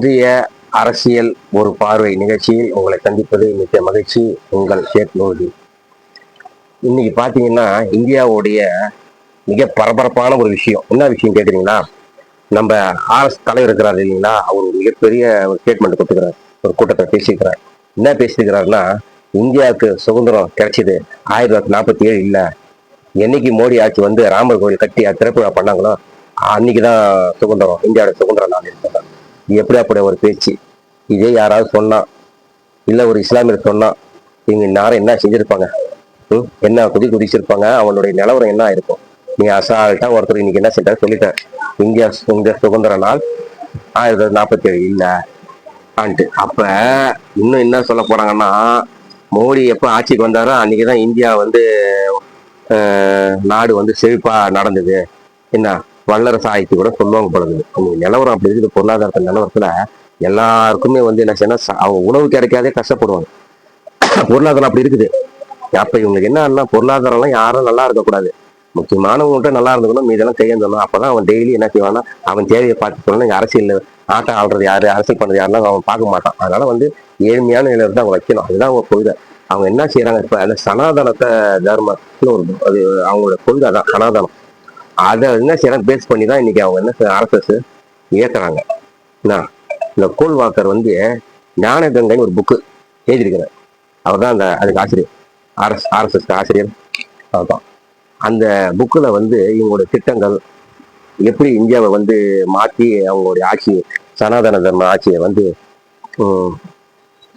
இன்றைய அரசியல் ஒரு பார்வை நிகழ்ச்சியில் உங்களை சந்திப்பது மிக்க மகிழ்ச்சி. உங்கள் ஷேக் நூதி இன்னைக்கு பாத்தீங்கன்னா இந்தியாவுடைய மிக பரபரப்பான ஒரு விஷயம். என்ன விஷயம் கேக்குறீங்கன்னா நம்ம ஆர்எஸ் தலைவர் இருக்கிறார் இல்லைங்களா? அவர் மிகப்பெரிய ஒரு ஸ்டேட்மெண்ட் கொடுத்துக்கிறார். ஒரு கூட்டத்தை பேசியிருக்கிறார். என்ன பேசியிருக்கிறாருன்னா இந்தியாவுக்கு சுதந்திரம் கிடைச்சது ஆயிரத்தி தொள்ளாயிரத்தி நாற்பத்தி ஏழு இல்லை. என்னைக்கு மோடி ஆட்சி வந்து ராமர் கோவில் கட்டி திறப்பு விழா பண்ணாங்களோ அன்னைக்கு தான் சுதந்திரம் இந்தியாவோட சுதந்திர நாள் இருக்கிறது இது எப்படி அப்படி ஒரு பேச்சு? இதே யாராவது சொன்னா இல்லை ஒரு இஸ்லாமியர் சொன்னா இவங்க நேரம் என்ன செஞ்சுருப்பாங்க? ம்? என்ன குதி குதிச்சிருப்பாங்க? அவனுடைய நிலவரம் என்ன ஆயிருக்கும்? நீ அசால்ட்டா ஒருத்தர் இன்னைக்கு என்ன செஞ்சாரு சொல்லிட்டார் இந்தியா இந்தியா சுதந்திர நாள் ஆயிரத்தி தொள்ளாயிரத்தி நாற்பத்தி ஏழு இல்லை. ஆன்ட்டு. அப்போ இன்னும் என்ன சொல்ல போறாங்கன்னா மோடி எப்போ ஆட்சிக்கு வந்தாரோ அன்னைக்குதான் இந்தியா வந்து நாடு வந்து செழிப்பாக நடந்தது. என்ன? வல்லரசு ஆயிடுச்சு கூட சொல்லுவாங்க போலது நிலவரம் அப்படி இருக்குது. பொருளாதாரத்தை நிலவரத்துல எல்லாருக்குமே வந்து என்ன செய்யணும் அவங்க உணவு கிடைக்காதே கஷ்டப்படுவாங்க. பொருளாதாரம் அப்படி இருக்குது. அப்ப இவங்களுக்கு என்ன பொருளாதாரம்லாம் யாரும் நல்லா இருக்கக்கூடாது. முக்கியமானவங்கள்ட்ட நல்லா இருந்துக்கணும். மீதெல்லாம் கையெழுந்தணும் அப்பதான் அவன் டெய்லி என்ன செய்வான்னா அவன் தேவையை பார்த்து சொல்லணும். அரசியல் ஆட்டம் ஆள்றது யாரு? அரசியல் பண்றது யாருன்னா அவன் பார்க்க மாட்டான். அதனால வந்து ஏழ்மையான நிலையில தான் அவங்க வைக்கணும். அதுதான் அவங்க கொள்கை. அவங்க என்ன செய்யறாங்க இப்ப அந்த சனாதனத்தை தர்மம்னு ஒரு அது அவங்களோட கொள்கை அதான். சனாதனம். அதை என்ன செய்யறாங்க? பேஸ் பண்ணி தான் இன்னைக்கு அவங்க என்ன ஆர்எஸ்எஸ் இயக்குறாங்க என்ன? இந்த கோல்வாக்கர் வந்து ஞானகங்கைன்னு ஒரு புக்கு எழுதியிருக்கிறார். அவர் தான் அந்த அதுக்கு ஆசிரியர். ஆர்எஸ் ஆர்எஸ்எஸ் ஆசிரியர். அதுதான் அந்த புக்கில் வந்து இவங்களோட திட்டங்கள் எப்படி இந்தியாவை வந்து மாற்றி அவங்களுடைய ஆட்சி சனாதன தர்ம ஆட்சியை வந்து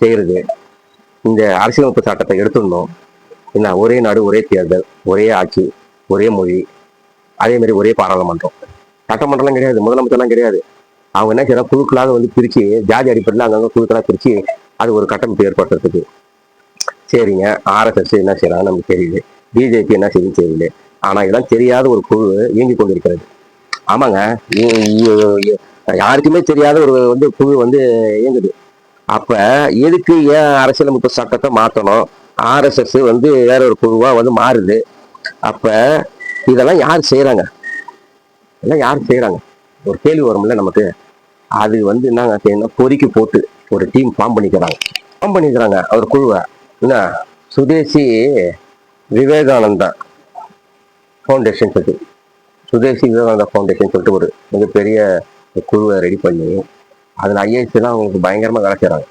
செய்கிறது இந்த அரசியலமைப்பு சட்டத்தை எடுத்துடணும். என்ன? ஒரே நாடு ஒரே தேர்தல் ஒரே ஆட்சி ஒரே மொழி. அதே மாதிரி ஒரே பாராளுமன்றம். சட்டமன்றம்லாம் கிடையாது முதலமைச்சர்லாம் கிடையாது. அவங்க என்ன செய்யறாங்க? குழுக்களாக வந்து பிரிச்சு ஜாதி அடிப்படையில் அங்கங்கே குழுக்களாக பிரித்து அது ஒரு கட்டமைப்பு ஏற்படுத்துறதுக்கு சரிங்க ஆர்எஸ்எஸ் என்ன செய்யறாங்க நமக்கு தெரியுது. பிஜேபி என்ன செய்யுது தெரியல. ஆனா இதெல்லாம் தெரியாத ஒரு குழு இயங்கி கொண்டிருக்கிறது. ஆமாங்க யாருக்குமே தெரியாத ஒரு வந்து குழு வந்து இயங்குது. அப்ப எதுக்கு ஏன் அரசியலமைப்பு சட்டத்தை மாற்றணும் ஆர்எஸ்எஸ் வந்து வேற ஒரு குழுவா வந்து மாறுது. அப்ப இதெல்லாம் யார் செய்கிறாங்க இதெல்லாம் யார் செய்கிறாங்க ஒரு கேள்வி வரும்ல நமக்கு. அது வந்து என்னங்க செய்யணும் பொறிக்கு போட்டு ஒரு டீம் ஃபார்ம் பண்ணிக்கிறாங்க. ஃபார்ம் பண்ணிக்கிறாங்க. ஒரு குழுவை. என்ன? சுதேசி விவேகானந்தா ஃபவுண்டேஷன் சொல்லி சுதேசி விவேகானந்தா ஃபவுண்டேஷன் சொல்லிட்டு ஒரு மிகப்பெரிய குழுவை ரெடி பண்ணி அதில் ஐஏஎஸ் தான் அவங்களுக்கு பயங்கரமாக வேலை செய்கிறாங்க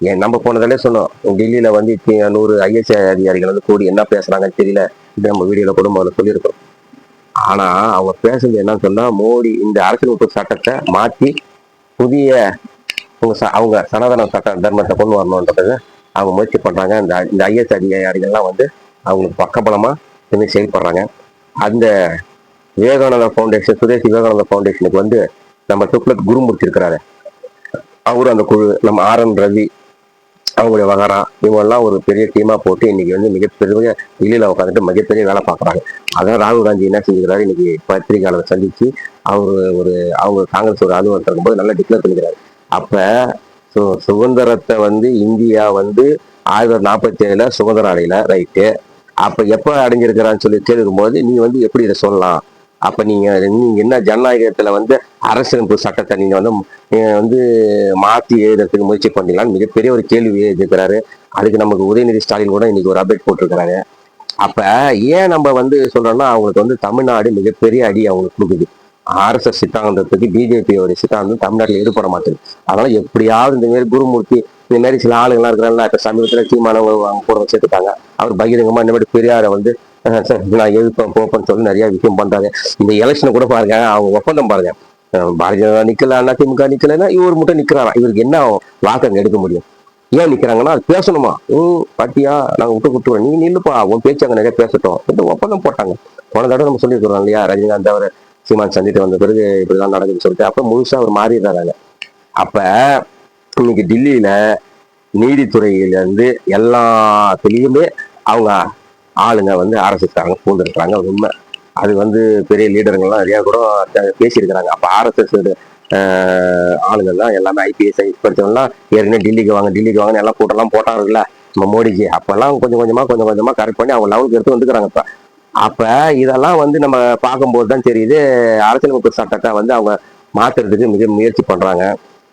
ஏன் நம்ம போனதாலே சொன்னோம் டெல்லியில் வந்து நூறு ஐஎஸ் அதிகாரிகள் வந்து கூடி என்ன பேசுகிறாங்கன்னு தெரியல இது நம்ம வீடியோவில் கூட முதல்ல சொல்லியிருக்கோம். ஆனா அவங்க பேசுறது என்னன்னு சொன்னா மோடி இந்த அரசியலமைப்பு சட்டத்தை மாற்றி புதிய அவங்க ச- அவங்க சனாதன சட்ட தர்மத்தை கொண்டு வரணுன்றது அவங்க முயற்சி பண்றாங்க. இந்த இந்த ஐஎஸ் அதிகாரிகள்லாம் வந்து அவங்களுக்கு பக்கபலமா இருந்து செயல்படுறாங்க. அந்த விவேகானந்தா ஃபவுண்டேஷன் சுதேஷ் விவேகானந்தா ஃபவுண்டேஷனுக்கு வந்து நம்ம துக்ளக் குருமூர்த்தி இருக்கிறாரு. அவரும் அந்த குழு நம்ம ஆர் என் ரவி அவங்களுடைய வகரா இவங்கெல்லாம் ஒரு பெரிய டீமா போட்டு இன்னைக்கு வந்து மிகப்பெரிய வெளியில உட்காந்துட்டு மிகப்பெரிய வேலை பார்க்குறாங்க. அதான் ராகுல் காந்தி என்ன செஞ்சுக்கிறாரு இன்னைக்கு பத்திரிகையாளர் சந்திச்சு அவர் ஒரு அவங்க காங்கிரஸ் ஒரு அலுவலகத்தில் இருக்கும்போது நல்லா டிக்ளேர் பண்ணிக்கிறாரு. அப்ப சு சுதந்திரத்தை வந்து இந்தியா வந்து ஆயிரத்தி தொள்ளாயிரத்தி நாற்பத்தி ஏழுல சுதந்திரம் அடையல ரைட்டு அப்ப எப்ப அடைஞ்சிருக்கிறான்னு சொல்லி கேட்கும்போது நீ வந்து எப்படி இதை சொல்லலாம்? அப்ப நீங்க நீங்க என்ன ஜனநாயகத்துல வந்து அரசியலமைப்பு சட்டத்தை நீங்க வந்து வந்து மாத்தி எழுதுறதுக்கு முயற்சி பண்ணீங்களான்னு மிகப்பெரிய ஒரு கேள்வி எழுதிக்கிறாரு அதுக்கு நமக்கு உதயநிதி ஸ்டாலின் கூட இன்னைக்கு ஒரு அப்டேட் போட்டிருக்கிறாரு. அப்ப ஏன் நம்ம வந்து சொல்றோம்னா அவங்களுக்கு வந்து தமிழ்நாடு மிகப்பெரிய அடி அவங்களுக்கு கொடுக்குது. ஆர்எஸ்எஸ் சித்தாந்தத்துக்கு பிஜேபியோட சித்தாந்தம் தமிழ்நாட்டில் ஈடுபட மாட்டேங்குது. அதனால எப்படியாவது இந்த மாதிரி குருமூர்த்தி இந்த மாதிரி சில ஆளுங்கள்லாம் இருக்கிறாங்களா இப்ப சமீபத்தில் தீர்மானம் அவங்க கூட சேர்த்துட்டாங்க. அவர் பகிரங்கமா இந்த மாதிரி பெரியாரை வந்து நான் எழுப்பேன் போப்பேன்னு சொல்லி நிறைய விஷயம் பண்றாங்க. இந்த எலெக்ஷனை கூட பாருங்க அவங்க ஒப்பந்தம் பாருங்க. பாரதிய ஜனதா நிக்கல அண்ணா திமுக நிக்கலன்னா இவர் மட்டும் நிக்கிறாரா? இவருக்கு என்ன வாக்கு எடுக்க முடியும். ஏன் நிக்கிறாங்கன்னா அது பேசணுமா? ம் பாட்டியா நாங்க விட்டு கொடுத்துருவோம் நீ நில்லுப்பா உன் பேச்சு அங்க நிறைய பேசட்டும். இந்த ஒப்பந்தம் போட்டாங்க. போன தடவை நம்ம சொல்லியிருக்கிறோம் இல்லையா ரஜினிகாந்த் அவர் சீமான் சந்திட்டு வந்த பிறகு இப்படிதான் நடக்குதுன்னு சொல்லிட்டு அப்ப முழுசா அவர் மாறிடுறாங்க அப்ப இன்னைக்கு டில்லியில நீதித்துறையில இருந்து எல்லாத்துலயுமே அவங்க ஆளுங்க வந்து ஆர்எஸ்எஸ்காரங்க பூந்துருக்குறாங்க உண்மை அது வந்து பெரிய லீடருங்கெல்லாம் நிறையா கூட பேசியிருக்கிறாங்க. அப்போ ஆர்எஸ்எஸ் ஆளுங்கள் தான் எல்லாமே ஐபிஎஸ் படித்தவங்கலாம் ஏற்கனவே டெல்லிக்கு வாங்க டெல்லிக்கு வாங்கன்னு எல்லாம் கூட்டம்லாம் போட்டாருல்ல நம்ம மோடிஜி அப்போல்லாம் கொஞ்சம் கொஞ்சமாக கொஞ்சம் கொஞ்சமாக கரெக்ட் பண்ணி அவங்க லெவலுக்கு எடுத்து வந்துக்கிறாங்க இப்போ. அப்போ இதெல்லாம் வந்து நம்ம பார்க்கும்போது தான் தெரியுது அரசியலமைப்பு சட்டத்தை வந்து அவங்க மாற்றுறதுக்கு மிக முயற்சி பண்ணுறாங்க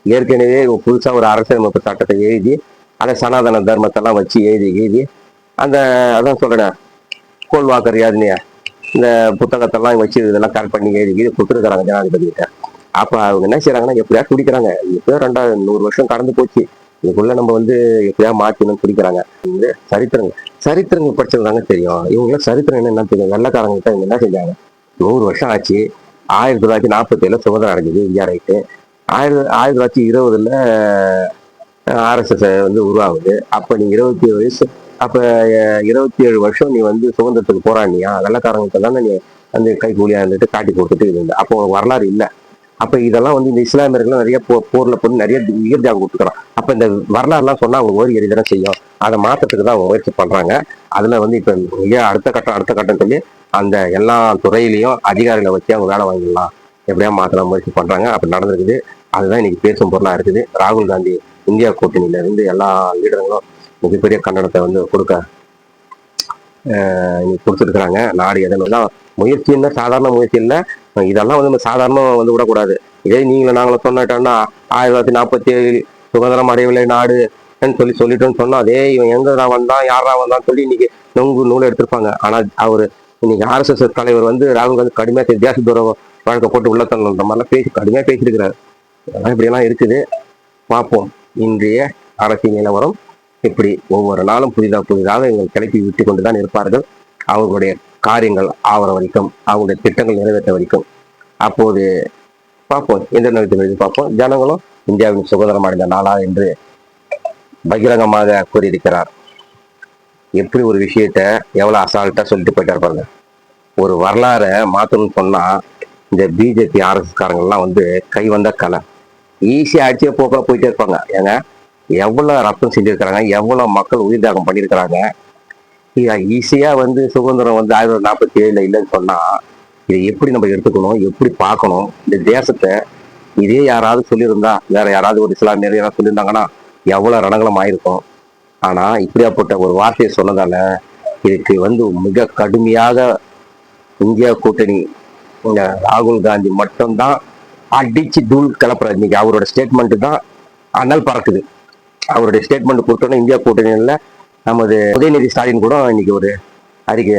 ஏற்கனவே புதுசாக ஒரு அரசியலமைப்பு சட்டத்தை எழுதி அதை சனாதன தர்மத்தெல்லாம் வச்சு எழுதி எழுதி அந்த அதான் சொல்றேன் கோல்வாக்கர் யாருனியா இந்த புத்தகத்தெல்லாம் வச்சு இதெல்லாம் கரெக்ட் பண்ணி எழுதி எழுதி கொடுத்துருக்காங்க அப்போ அவங்க என்ன செய்யறாங்கன்னா எப்படியா குடிக்கிறாங்க எப்படியோ ரெண்டாயிரம் நூறு வருஷம் கடந்து போச்சு. இதுக்குள்ள நம்ம வந்து எப்படியா மாற்றணும்னு குடிக்கிறாங்க இது சரித்திரங்கள் சரித்திரங்கள் படிச்சதுதாங்க தெரியும். இவங்க சரித்திரம் என்ன என்ன தெரியும். வெள்ளக்காரங்கிட்ட இவங்க என்ன செஞ்சாங்க? நூறு வருஷம் ஆச்சு. ஆயிரத்தி தொள்ளாயிரத்தி நாற்பத்தி ஏழுல சுதந்திரம் அடைஞ்சது இந்தியா ரைட்டு. ஆயிரத்தி ஆயிரத்தி தொள்ளாயிரத்தி இருபதுல ஆர்எஸ்எஸ் வந்து உருவாகுது. அப்போ நீங்கள் இருபத்தி ஏழு வயசு அப்ப இருபத்தி ஏழு வருஷம் நீ வந்து சுதந்திரத்துக்கு போராடினியா? வெள்ளக்காரங்களுக்கு தானே நீ வந்து கை கூலியா இருந்துட்டு காட்டி கொடுத்துட்டு இருந்த. அப்போ உனக்கு வரலாறு இல்லை. அப்ப இதெல்லாம் வந்து இந்த இஸ்லாமியர்கள் நிறைய போ போர்ல போட்டு நிறைய உயிர் தியாகம் கொடுத்துக்கிறான் அப்ப இந்த வரலாறுலாம் சொன்னா அவங்க ஓரி எரிதானே செய்யும். அதை மாற்றத்துக்கு தான் அவங்க முயற்சி பண்றாங்க. அதுல வந்து இப்ப மிக அடுத்த கட்டம் அடுத்த கட்டம் சொல்லி அந்த எல்லா துறையிலையும் அதிகாரிகளை வச்சு அவங்க வேலை வாங்கிடலாம். எப்படியா மாத்தலாம் முயற்சி பண்றாங்க. அப்படி நடந்திருக்குது. அதுதான் இன்னைக்கு பேசும் பொருளா இருக்குது. ராகுல் காந்தி இந்தியா கூட்டணியில இருந்து எல்லா லீடர்களும் மிகப்பெரிய கண்டனத்தை வந்து கொடுக்க கொடுத்துருக்குறாங்க. நாடு எதனா முயற்சின்னா சாதாரண முயற்சி இல்லை. இதெல்லாம் வந்து நம்ம சாதாரண வந்து விடக்கூடாது. இதே நீங்களும் நாங்களும் சொன்னட்டோம்னா ஆயிரத்தி தொள்ளாயிரத்தி நாற்பத்தி ஏழில் சுதந்திரம் அடையவில்லை நாடு சொல்லி சொல்லிட்டோம்னு சொன்னா அதே இவன் எங்க வந்தான் யாரா வந்தான்னு சொல்லி இன்னைக்கு நொங்கு நூலை எடுத்திருப்பாங்க. ஆனா அவர் இன்னைக்கு ஆர்எஸ்எஸ் தலைவர் வந்து ராகுல் காந்தி கடுமையாக தெ- தேச துற வழக்கை போட்டு உள்ள தள்ளணுன்ற மாதிரிலாம் பேசி கடுமையா பேசியிருக்கிறாரு. அதெல்லாம் இப்படியெல்லாம் இருக்குது. பார்ப்போம். இன்றைய அரசியல் நிலவரம். இப்படி ஒவ்வொரு நாளும் புதிதாக புதிதாக எங்கள் கிளப்பி விட்டு கொண்டு தான் இருப்பார்கள். அவர்களுடைய காரியங்கள் ஆவற வரைக்கும் அவங்களுடைய திட்டங்கள் நிறைவேற்ற வரைக்கும். அப்போது பார்ப்போம் எந்த நேரத்தில் பார்ப்போம் ஜனங்களும் இந்தியாவின் சுதந்திரம் அடைந்த நாளா என்று பகிரங்கமாக கூறியிருக்கிறார். எப்படி ஒரு விஷயத்த எவ்வளோ அசால்ட்டாக சொல்லிட்டு போயிட்டார் பாருங்க. ஒரு வரலாறை மாற்றணும்னு சொன்னால் இந்த பிஜேபி ஆர்எஸ்காரங்கள்லாம் வந்து கை வந்த கலை. ஈஸியாக அடிச்சே போக்க போயிட்டே இருப்பாங்க. ஏங்க? எவ்வளோ ரத்தம் செஞ்சுருக்கிறாங்க எவ்வளோ மக்கள் உயிர் தியாகம் பண்ணியிருக்கிறாங்க ஈஸியாக வந்து சுதந்திரம் வந்து ஆயிரத்தி தொள்ளாயிரத்தி நாற்பத்தி ஏழில் இல்லைன்னு சொன்னால் இதை எப்படி நம்ம எடுத்துக்கணும் எப்படி பார்க்கணும் இந்த தேசத்தை இதே யாராவது சொல்லியிருந்தா வேற யாராவது ஒரு இஸ்லாமியர் யாராவது சொல்லியிருந்தாங்கன்னா எவ்வளோ ரணங்களும் ஆயிருக்கும். ஆனால் இப்படியாப்பட்ட ஒரு வார்த்தையை சொன்னதால இதுக்கு வந்து மிக கடுமையாக இந்தியா கூட்டணி ராகுல் காந்தி மட்டும்தான் அடிச்சு தூள் கிளப்புறாரு இன்னைக்கு அவரோட ஸ்டேட்மெண்ட்டு தான் அனல் பறக்குது. அவருடைய ஸ்டேட்மெண்ட் கொடுத்தோன்னா இந்தியா கூட்டணியில் நமது உதயநிதி ஸ்டாலின் கூட இன்னைக்கு ஒரு அறிக்கை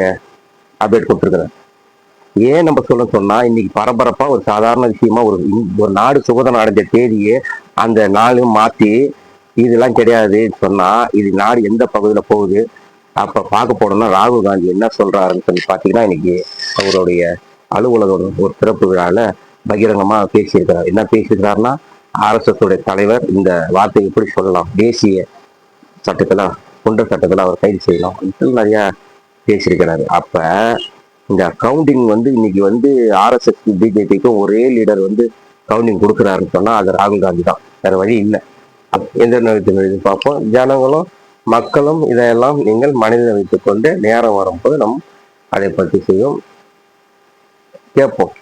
அப்டேட் கொடுத்துருக்குறேன் ஏன் நம்ம சொல்ல சொன்னா இன்னைக்கு பரபரப்பா ஒரு சாதாரண விஷயமா ஒரு ஒரு நாடு சுதந்திரம் அடைஞ்ச தேதியை அந்த நாளும் மாத்தி இதெல்லாம் கிடையாதுன்னு சொன்னா இது நாடு எந்த பகுதியில போகுது? அப்ப பார்க்க போனோம்னா ராகுல் காந்தி என்ன சொல்றாருன்னு சொல்லி பாத்தீங்கன்னா இன்னைக்கு அவருடைய அலுவலக ஒரு சிறப்பு விழால பகிரங்கமா பேசியிருக்கிறார். என்ன பேசியிருக்கிறாருன்னா ஆர்எஸ்எஸ் உடைய தலைவர் இந்த வார்த்தை எப்படி சொல்லலாம்? தேசிய சட்டத்தில் குண்ட சட்டத்தில் அவர் கைது செய்யலாம். அப்படின்னு நிறைய பேசியிருக்கிறாரு. அப்போ இந்த கவுண்டிங் வந்து இன்னைக்கு வந்து ஆர்எஸ்எஸ் பிஜேபிக்கும் ஒரே லீடர் வந்து கவுண்டிங் கொடுக்குறாருன்னு சொன்னால் அது ராகுல் காந்தி தான். வேறு வழி இல்லை. எந்த நேரத்தில் பார்ப்போம் ஜனங்களும் மக்களும் இதையெல்லாம் நீங்கள் மனதில் வைத்துக்கொண்டு நேரம் வரும்போது நம் அதை பற்றி செய்யும். கேட்போம்.